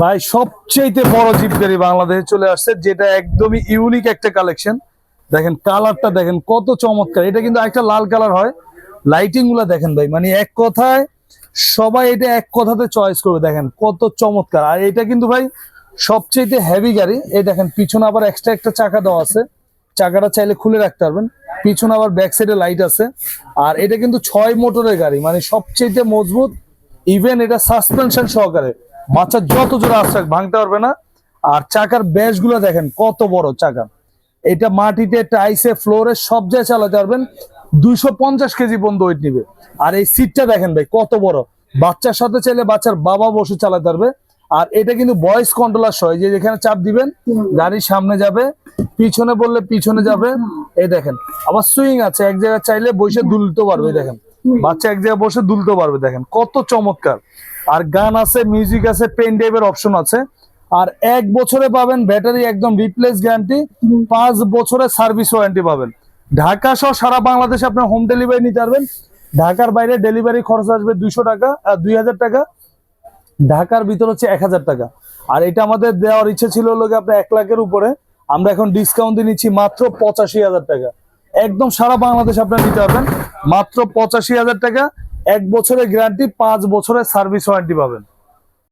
ভাই সবচেয়ে বড় জিপ গাড়ি বাংলাদেশে চলে আসছে, যেটা একদমই ইউনিক একটা কালেকশন দেখেন কালারটা দেখেন, কত চমৎকার। এটা কিন্তু একটা লাল কালার হয়। লাইটিংগুলা দেখেন ভাই মানে এক কথায় সবাই এটা এক কথাতে চয়েস করবে। দেখেন, কত চমৎকার। আর এটা কিন্তু ভাই সবচেয়ে হেভি গাড়ি। এই দেখেন, পিছনে আবার এক্সট্রা একটা চাকা দেওয়া আছে। চাকাটা চাইলে খুলে রাখতে পারবেন। পিছনে আবার ব্যাক সাইডে লাইট আছে। আর এটা কিন্তু ছয় মোটরের গাড়ি। মানে সবচেয়ে মজবুত ইভেন এটা সাসপেনশন সহকারে। বাচ্চা যত জোরে আসছে ভাঙতে পারবে না। আর চাকার ব্যাস দেখেন, কত বড় চাকা। এটা মাটিতে টাইসে, ফ্লোরে সব জায়গায় চালাতে পারবেন। দুইশো পঞ্চাশ কেজি পর্যন্ত ওয়েট নিবে। আর এই সিটটা দেখেন ভাই, কত বড়। বাচ্চার সাথে চাইলে বাচ্চার বাবা বসে চালাতে পারবে। আর এটা কিন্তু ভয়েস কন্ট্রোলার সহ যে যেখানে চাপ দিবেন গাড়ির সামনে যাবে, পিছনে বললে পিছনে যাবে। এই দেখেন, আবার সুইং আছে, এক জায়গায় চাইলে বসে দুলতে পারবে দেখেন। বাচ্চা এক জায়গায় বসে দুলতে পারবে দেখেন। কত চমৎকার। আর গান আছে মিউজিক আছে পেন ড্রাইভের অপশন আছে। আর এক বছরে পাবেন ব্যাটারি একদম রিপ্লেস গ্যারান্টি পাঁচ বছরের সার্ভিস ওয়ারেন্টি পাবেন। ঢাকা সহ সারা বাংলাদেশে আপনার হোম ডেলিভারি নিতে পারবেন। ঢাকার বাইরে ডেলিভারি খরচ আসবে দুইশো টাকা দুই হাজার টাকা। ঢাকার ভিতর হচ্ছে এক হাজার টাকা। আর এটা আমাদের দেওয়ার ইচ্ছে ছিল গিয়ে আপনার এক লাখের উপরে। আমরা এখন ডিসকাউন্ট দিয়ে নিচ্ছি মাত্র পঁচাশি হাজার টাকা। একদম সারা বাংলাদেশ আপনার নিতে পারবেন। মাত্র পঁচাশি হাজার টাকা। এক বছরের গ্যারান্টি পাঁচ বছরের সার্ভিস ওয়ারেন্টি পাবেন।